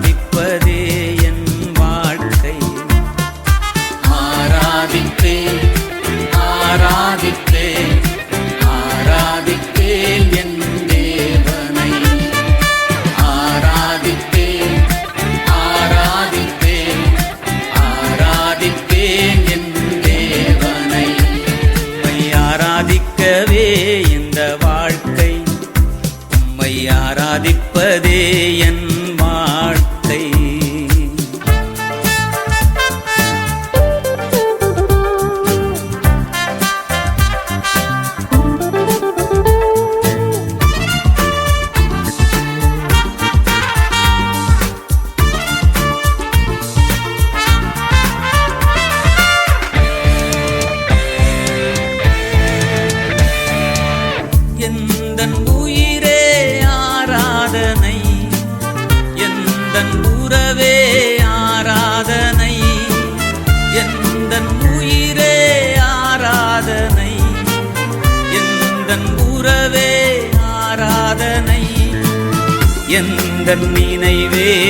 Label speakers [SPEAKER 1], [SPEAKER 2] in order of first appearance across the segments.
[SPEAKER 1] ஆராதிப்பதே என் வாழ்க்கை. ஆராதிப்பேன் ஆராதிப்பேன் ஆராதிப்பேன் என் தேவனை. ஆராதிப்பேன் ஆராதிப்பேன் ஆராதிப்பேன் என் தேவனை. ஆராதிக்கவே இந்த வாழ்க்கை. எந்தன் உயிரே ஆராதனை. எந்தன் உறவே ஆராதனை. எந்தன் உயிரே ஆராதனை. எந்தன் உறவே ஆராதனை. எந்தன் நினைவே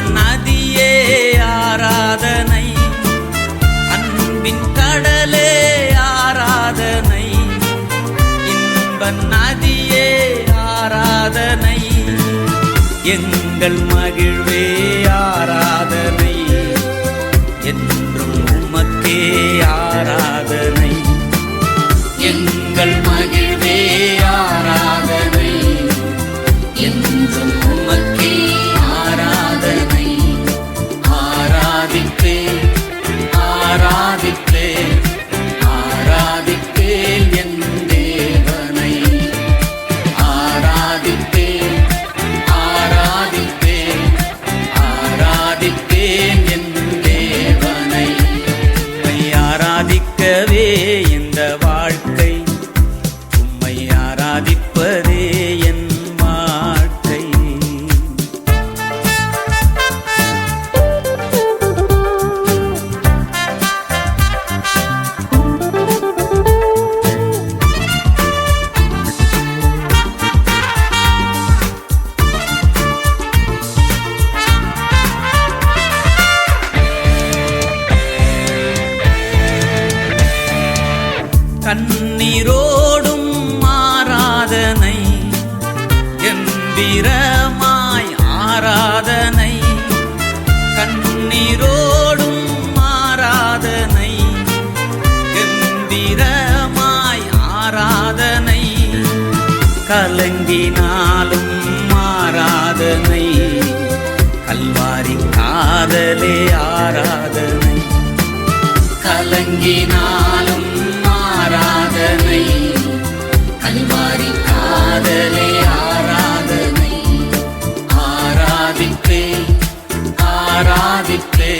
[SPEAKER 1] நதியே ஆராதனை. அன்பின் கடலே ஆராதனை. இன்ப நதியே ஆராதனை. எங்கள் மகிழ்வே ஆராதனை. என்றும் உமக்கே ஆராதிக்கவே கண்ணீரோடும் ஆராதனை கம்பீரமாய் ஆராதனை கண்ணீரோடும் ஆராதனை கம்பீரமாய் ஆராதனை கலங்கினாலும் ஆராதனை கல்வாரி காதலே ஆராதனை கலங்கினால் ஆராதிப்பே ஆராதிப்பே